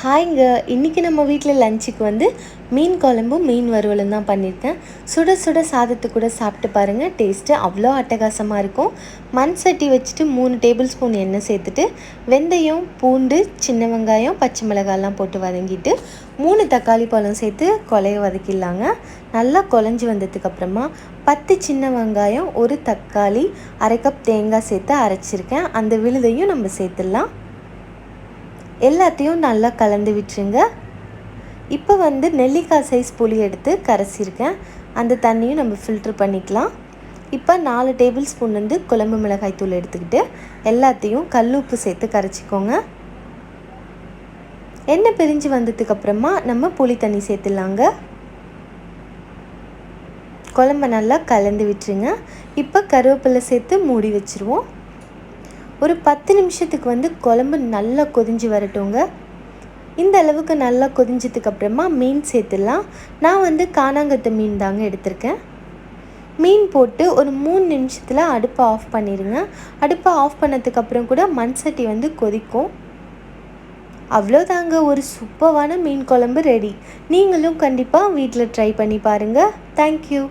ஹாய்ங்க. இன்றைக்கி நம்ம வீட்டில் லஞ்சுக்கு வந்து மீன் குழம்பும் மீன் வறுவலும் தான் பண்ணியிருக்கேன் சுட சுட சாதத்து கூட சாப்பிட்டு பாருங்கள் டேஸ்ட்டு அவ்வளோ அட்டகாசமாக இருக்கும். மண் சட்டி வச்சுட்டு மூணு டேபிள் ஸ்பூன் எண்ணெய் சேர்த்துட்டு வெந்தயம் பூண்டு சின்ன வெங்காயம் பச்சை மிளகாயெல்லாம் போட்டு வதங்கிட்டு மூணு தக்காளி பழம் சேர்த்து கொலைய வதக்கிடலாங்க. நல்லா குழஞ்சி வந்ததுக்கப்புறமா பத்து சின்ன வெங்காயம் ஒரு தக்காளி அரை கப் தேங்காய் சேர்த்து அரைச்சிருக்கேன். அந்த விழுதையும் நம்ம சேர்த்துடலாம். எல்லாத்தையும் நல்லா கலந்து விட்டுருங்க. இப்போ வந்து நெல்லிக்காய் சைஸ் புளி எடுத்து கரைச்சிருக்கேன். அந்த தண்ணியும் நம்ம ஃபில்ட்ரு பண்ணிக்கலாம். இப்போ நாலு டேபிள் ஸ்பூன் வந்து குழம்பு மிளகாய் தூள் எடுத்துக்கிட்டு எல்லாத்தையும் கல் உப்பு சேர்த்து கரைச்சிக்கோங்க. எண்ணெய் பிரிஞ்சு வந்ததுக்கப்புறமா நம்ம புளி தண்ணி சேர்த்துலாங்க குழம்ப நல்லா கலந்து விட்டுருங்க. இப்போ கருவேப்பிலை சேர்த்து மூடி வச்சுருவோம். ஒரு பத்து நிமிஷத்துக்கு வந்து குழம்பு நல்லா கொதிஞ்சு வரட்டுங்க இந்த அளவுக்கு நல்லா கொதிஞ்சதுக்கு அப்புறமா மீன் சேர்த்துடலாம். நான் வந்து காணாங்கத்து மீன் தாங்க எடுத்திருக்கேன். மீன் போட்டு ஒரு மூணு நிமிஷத்தில் அடுப்பை ஆஃப் பண்ணிடுங்க. அடுப்பை ஆஃப் பண்ணதுக்கப்புறம் கூட மண் சட்டி வந்து கொதிக்கும். அவ்வளோதாங்க ஒரு சூப்பரான மீன் குழம்பு ரெடி. நீங்களும் கண்டிப்பாக வீட்டில் ட்ரை பண்ணி பாருங்கள் தேங்க்யூ